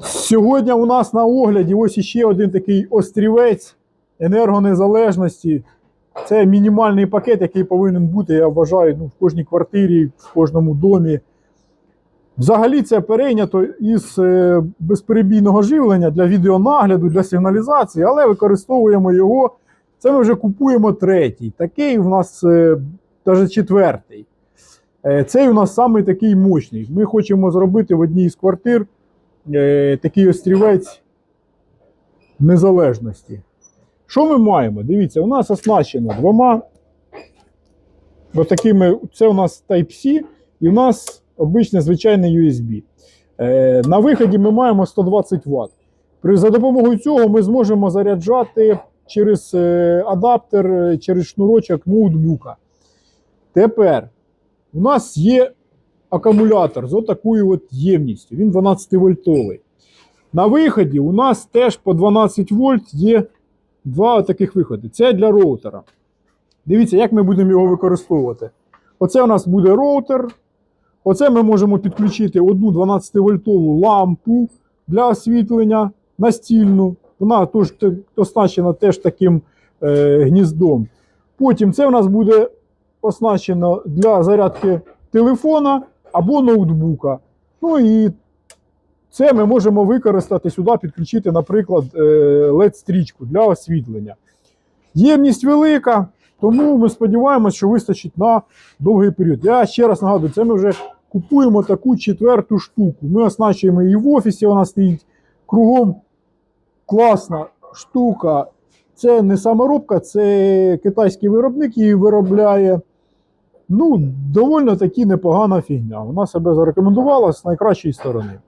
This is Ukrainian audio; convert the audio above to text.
Сьогодні у нас на огляді ось іще один такий острівець енергонезалежності. Це мінімальний пакет, який повинен бути, я вважаю, ну, в кожній квартирі, в кожному домі. Взагалі це перейнято із е, безперебійного живлення для відеонагляду, для сигналізації, але використовуємо його. Це ми вже купуємо третій. Такий у нас е, навіть четвертий. Е, Цей у нас самий такий мощний. Ми хочемо зробити в одній з квартир е, такий острівець незалежності. Що ми маємо? Дивіться, у нас оснащено двома. Отакими, це у нас Type-C, і у нас обичний звичайний USB. Е, на виході ми маємо 120 Вт. За допомогою цього ми зможемо заряджати через е, адаптер, через шнурочок ноутбука. Тепер у нас є акумулятор з отакою от ємністю. Він 12 вольтовий. На виході у нас теж по 12 вольт є два таких виходи. Це для роутера. Дивіться, як ми будемо його використовувати. Оце у нас буде роутер. Оце ми можемо підключити одну 12-вольтову лампу для освітлення настільну. Вона теж оснащена теж таким е, гніздом. Потім це у нас буде оснащено для зарядки телефона або ноутбука. Ну і це ми можемо використати сюди, підключити, наприклад, е, LED-стрічку для освітлення. Ємність велика, тому ми сподіваємося, що вистачить на довгий період. Я ще раз нагадую, це ми вже купуємо таку четверту штуку. Ми оснащуємо її в офісі, вона стоїть кругом. Класна штука. Це не саморобка, це китайський виробник її виробляє. Ну, доволі таки непогана фігня. Вона себе зарекомендувала з найкращої сторони.